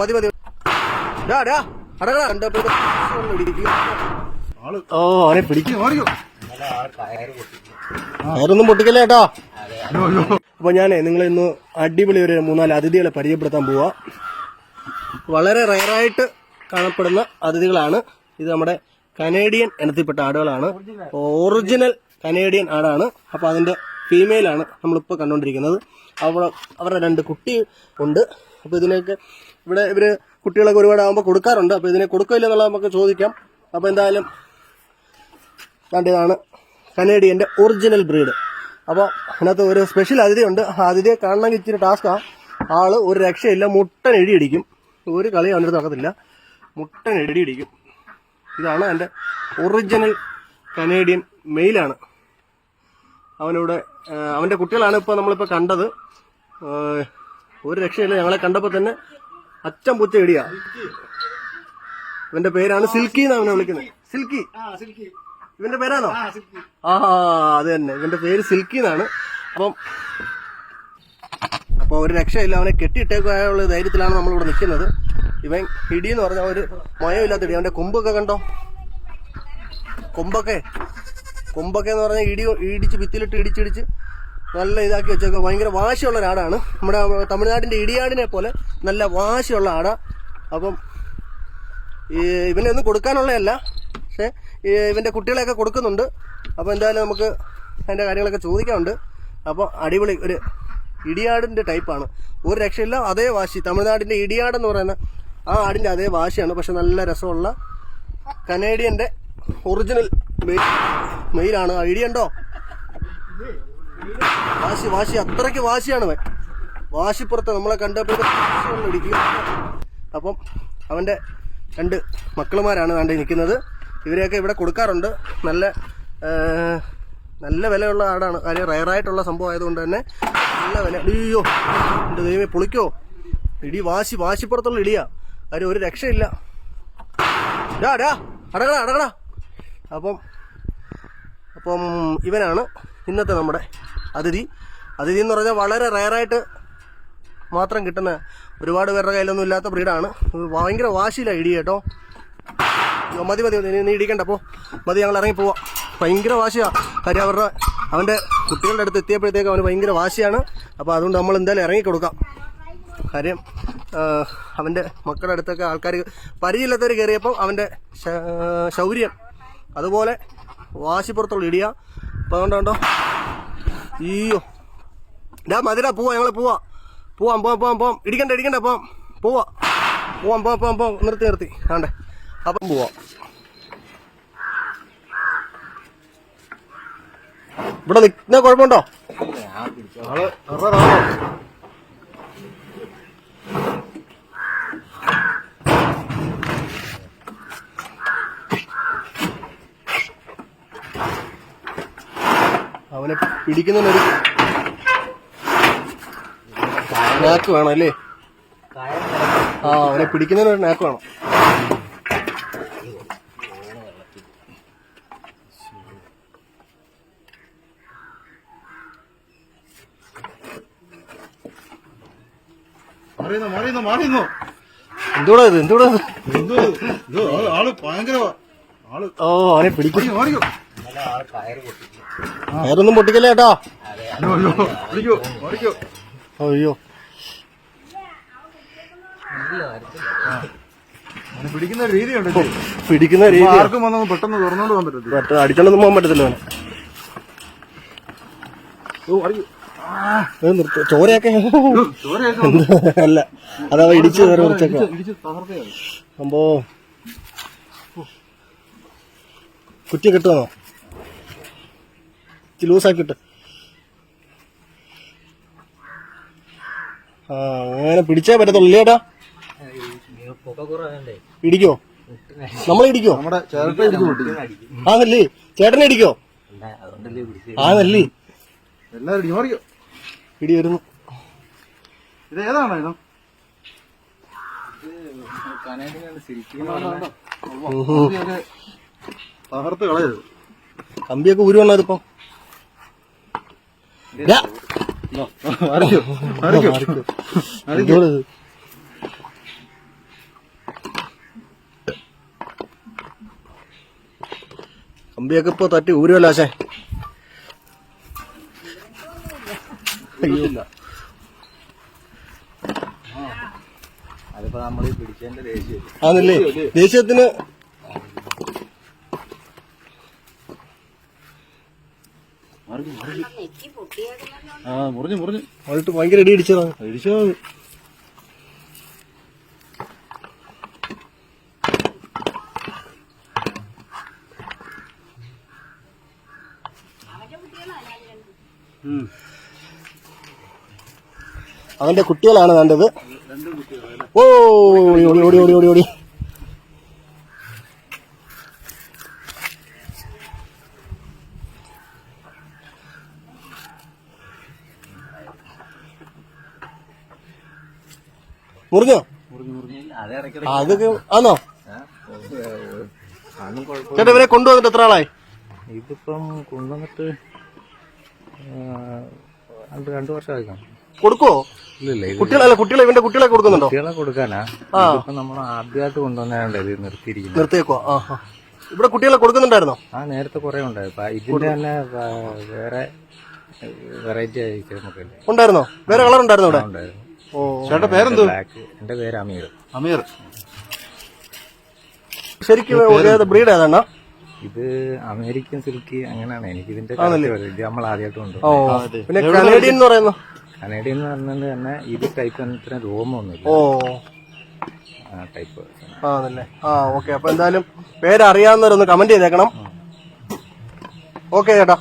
മതി മതി. ഓ അവനെ പിടിക്കും? പൊട്ടിക്കല്ലേ കേട്ടോ അപ്പൊ ഞാനേ നിങ്ങളെ ഇന്ന് അടിപൊളി ഒരു മൂന്നാൽ അതിഥികളെ പരിചയപ്പെടുത്താൻ പോവാ. വളരെ റയറായിട്ട് കാണപ്പെടുന്ന അതിഥികളാണ്. ഇത് നമ്മുടെ കനേഡിയൻ ഇനത്തിൽപ്പെട്ട ആടുകളാണ്. Original Canadian ആടാണ്. അപ്പൊ അതിന്റെ ഫീമെയിലാണ് നമ്മളിപ്പോൾ കണ്ടുകൊണ്ടിരിക്കുന്നത് അവ അവരുടെ രണ്ട് കുട്ടി ഉണ്ട്. അപ്പോൾ ഇതിനൊക്കെ ഇവിടെ ഇവർ കുട്ടികളൊക്കെ ഒരുപാട് ആകുമ്പോൾ കൊടുക്കാറുണ്ട്. അപ്പോൾ ഇതിനെ കൊടുക്കില്ല എന്നുള്ളത് നമുക്ക് ചോദിക്കാം. അപ്പോൾ എന്തായാലും കണ്ടതാണ് കനേഡിയന്റെ ഒറിജിനൽ ബ്രീഡ്. അപ്പോൾ അതിനകത്ത് ഒരു സ്പെഷ്യൽ അതിഥി ഉണ്ട്. ആ അതിഥിയെ കാണണമെങ്കിൽ ഇച്ചിരി ടാസ്ക്കാണ് ആൾ ഒരു രക്ഷയില്ല. മുട്ടൻ ഇടിയിടിക്കും ഒരു കളി അവന്റെ നടക്കത്തില്ല. മുട്ടൻ ഇടിയിടിക്കും ഇതാണ് എന്റെ ഒറിജിനൽ കനേഡിയൻ മെയിലാണ് അവനിവിടെ അവന്റെ കുട്ടികളാണ് ഇപ്പോൾ നമ്മളിപ്പോൾ കണ്ടത്. ഒരു രക്ഷയില്ല. ഞങ്ങളെ കണ്ടപ്പോൾ തന്നെ അച്ഛൻ പുച്ച ഇടിയാ. ഇവന്റെ പേരാണ് സിൽക്കി എന്നാണ് അവനെ വിളിക്കുന്നത്. സിൽക്കി. ഇവന്റെ പേരാണോ? ആ അത് തന്നെ. ഇവന്റെ പേര് സിൽക്കി എന്നാണ്. അപ്പം അപ്പൊ ഒരു രക്ഷയില്ല. അവനെ കെട്ടിയിട്ടേക്കുള്ള ധൈര്യത്തിലാണ് നമ്മളിവിടെ നിൽക്കുന്നത്. ഇവൻ ഇടി എന്ന് പറഞ്ഞ ഒരു മയമില്ലാത്ത ഇടി. അവന്റെ കൊമ്പൊക്കെ കണ്ടോ? കൊമ്പൊക്കെ. കൊമ്പൊക്കെ എന്ന് പറഞ്ഞാൽ ഇടി ഇടിച്ച് ഭിത്തിയിലിട്ട് ഇടിച്ചിടിച്ച് നല്ല ഇതാക്കി വെച്ചേക്കുക ഭയങ്കര വാശിയുള്ള ഒരാടാണ്. നമ്മുടെ തമിഴ്നാടിന്റെ ഇടിയാടിനെ പോലെ നല്ല വാശിയുള്ള ആടാ. അപ്പം ഈ ഇവനെ ഒന്നും കൊടുക്കാനുള്ളതല്ല. പക്ഷേ ഇവന്റെ കുട്ടികളെയൊക്കെ കൊടുക്കുന്നുണ്ട്. അപ്പോൾ എന്തായാലും നമുക്ക് അതിന്റെ കാര്യങ്ങളൊക്കെ ചോദിക്കാനുണ്ട്. അപ്പോൾ അടിപൊളി ഒരു ഇടിയാടിന്റെ ടൈപ്പാണ്. ഒരു രക്ഷയില്ല അതേ വാശി. തമിഴ്നാടിന്റെ ഇടിയാടെന്ന് പറയുന്ന ആ ആടിന്റെ അതേ വാശിയാണ്. പക്ഷെ നല്ല രസമുള്ള കനേഡിയന്റെ ഒറിജിനൽ മെയിൽ മെയിലാണ്. ആ ഇടിയുണ്ടോ? വാശി വാശി. അത്രയ്ക്ക് വാശിയാണ് അവൻ. വാശിപ്പുറത്ത് നമ്മളെ കണ്ടപ്പോഴത്തെ അപ്പം അവന്റെ രണ്ട് മക്കളുമാരാണ് കണ്ട് നിൽക്കുന്നത്. ഇവരെയൊക്കെ ഇവിടെ കൊടുക്കാറുണ്ട്. നല്ല നല്ല വിലയുള്ള ആടാണ്. കാര്യം റയറായിട്ടുള്ള സംഭവം ആയതുകൊണ്ട് തന്നെ നല്ല വില. അയ്യോ. എന്റെ ദൈവമേ പൊളിക്കോ. ഇടി വാശി വാശിപ്പുറത്തുള്ള ഇടിയാ. കാര്യം ഒരു രക്ഷയില്ല. ഡാ ഡാ. അടകളാ അടകളാ അപ്പം അപ്പം ഇവനാണ് ഇന്നത്തെ നമ്മുടെ അതിഥി. അതിഥി എന്ന് പറഞ്ഞാൽ വളരെ റയറായിട്ട് മാത്രം കിട്ടുന്ന ഒരുപാട് പേരുടെ കയ്യിലൊന്നും ഇല്ലാത്ത ബ്രീഡാണ്. ഭയങ്കര വാശിയില്ല ഇടി കേട്ടോ. മതി മതി നീ- ഇടിക്കണ്ട അപ്പോൾ മതി ഞങ്ങൾ ഇറങ്ങി പോവാം. ഭയങ്കര വാശിയാണ് കാര്യം അവരുടെ അവന്റെ കുട്ടികളുടെ അടുത്ത് എത്തിയപ്പോഴത്തേക്ക് അവന് ഭയങ്കര വാശിയാണ്. അപ്പോൾ അതുകൊണ്ട് നമ്മൾ എന്തായാലും ഇറങ്ങി കൊടുക്കാം. കാര്യം അവന്റെ മക്കളുടെ അടുത്തൊക്കെ ആൾക്കാർ പരിചയമില്ലാത്തവർ കയറിയപ്പോൾ അവന്റെ ശൗര്യം. അതുപോലെ വാശിപ്പുറത്തുള്ള ഇടിയ. അപ്പോൾ അതുകൊണ്ട് കണ്ടോ അയ്യോ. ഡാ മതിര പോവാ ഞങ്ങൾ പോവാ. പോവാം പോവാം പോവാം പോവാം. ഇടിക്കണ്ട ഇടിക്കണ്ട പോവാം. പോവാ. പോവാം പോവാം പോവാം പോവാം. നിർത്തി നിർത്തി. ആണ്ടേ. അപ്പം പോവാം. ഇവിടെ നിൽക്കുന്ന കുഴപ്പമുണ്ടോ? ആൾ അവനെ പിടിക്കുന്നതിനൊരു നാക്ക് വേണം അല്ലേ? ആ അവനെ പിടിക്കുന്നതിനൊരു നാക്ക് വേണം. എന്തോടാ ഇത്? എന്തോടാ ആൾ ഭയങ്കര ആൾ ഓ അവനെ പിടിക്കും. വേറൊന്നും പൊട്ടിക്കല്ലേ കേട്ടോ? അയ്യോ പിടിക്കുന്ന രീതിയുണ്ട് പിടിക്കുന്ന രീതി ആർക്കും വന്നു പെട്ടെന്ന് തുറന്നോണ്ട് പോകാൻ പറ്റത്തില്ല. അടിച്ചോണ്ടൊന്നും പോകാൻ പറ്റത്തില്ല ചോരയൊക്കെ. അല്ല അതാ ഇടിച്ച് വേറെ കുറച്ചൊക്കെ അമ്പോ കുറ്റി കിട്ടുമോ ഇച്ചിരി ലൂസാക്കിട്ട് ആ അങ്ങനെ പിടിച്ചേ പറ്റത്തുള്ളൂ ഇല്ലേ ചേട്ടാ ഇടിക്കോ? നമ്മൾ ഇടിക്കോ ആന്നല്ലേ? ചേട്ടനെ ഇടിക്കോ? ആന്നല്ലേ? ഇടി വരുന്നു. ഇത് ഏതാണ് ഇനം ഉഹും. ഇതൊക്കെ തകർത്ത് കളയരുത്. കമ്പിയൊക്കെ ഊരുവാണോ ഇതിപ്പോ? കമ്പിയൊക്കെ ഇപ്പൊ തട്ടി ഊരുമല്ലോ ആശേ. അതിപ്പോ നമ്മൾ പിടിക്കേണ്ട ദേഷ്യം. ആണല്ലേ? ദേഷ്യത്തിന് ആ മുറിഞ്ഞു മുറിഞ്ഞു. അവൾക്ക് ഭയങ്കര ഇടി ഇടിച്ചതാണ് അടിച്ചോ. അവന്റെ കുട്ടികളാണ് വേണ്ടത്. ഓ ഓടി ഓടി ഓടി ഓടി ഓടി. മുറിഞ്ഞോ? അതൊക്കെ ആണോ ചേട്ടാ ഇവരെ കൊണ്ടുവന്നിട്ട് എത്ര ആളായി? ഇതിപ്പം കൊണ്ടുവന്നിട്ട് രണ്ട് രണ്ടു വർഷമായി കൊടുക്കോ കുട്ടികളല്ല കുട്ടികളെ ഇവന്റെ കുട്ടികളെ കൊടുക്കുന്നുണ്ടോ? കുട്ടികളെ കൊടുക്കാനാ. ആ. നമ്മൾ ആദ്യമായിട്ട് കൊണ്ടുവന്നാണ്ട് ഇത് നിർത്തിയിരിക്കുന്നത്. നിർത്തിയേക്കോ. ഇവിടെ കുട്ടികളെ കൊടുക്കുന്നുണ്ടായിരുന്നോ? ആ നേരത്തെ കുറെ ഉണ്ടായിരുന്നു. ഇതിന്റെ തന്നെ വേറെ വെറൈറ്റി ആയി നമുക്കല്ലേ ഉണ്ടായിരുന്നോ? വേറെ കളർ ഉണ്ടായിരുന്നോ ഇവിടെ? ഉണ്ടായിരുന്നു. ഓ. ചേട്ടാ പേരെന്തോ? എന്റെ പേര് അമീർ. അമീർ. ശരിക്കും ബ്രീഡ് ഏതാണ് ഇത് അമേരിക്കൻ സിൽക്കി അങ്ങനെയാണ്. എനിക്ക് ഇതിന്റെ correct ഇത് നമ്മൾ ആദ്യമായിട്ട് ഉണ്ട് പിന്നെ കനേഡിയൻ എന്ന് പറയുന്നു കനേഡിയൻ എന്ന് പറഞ്ഞത് തന്നെ ഇത് ടൈപ്പ് ഇത്ര രോമൊന്നുമില്ല ഓ. ആ ടൈപ്പ് ആണല്ലേ? ആ ഓക്കെ അപ്പൊ എന്തായാലും പേരറിയാവുന്നവരൊന്ന് കമന്റ് ചെയ്തേക്കണം. ഓക്കെ ചേട്ടാ.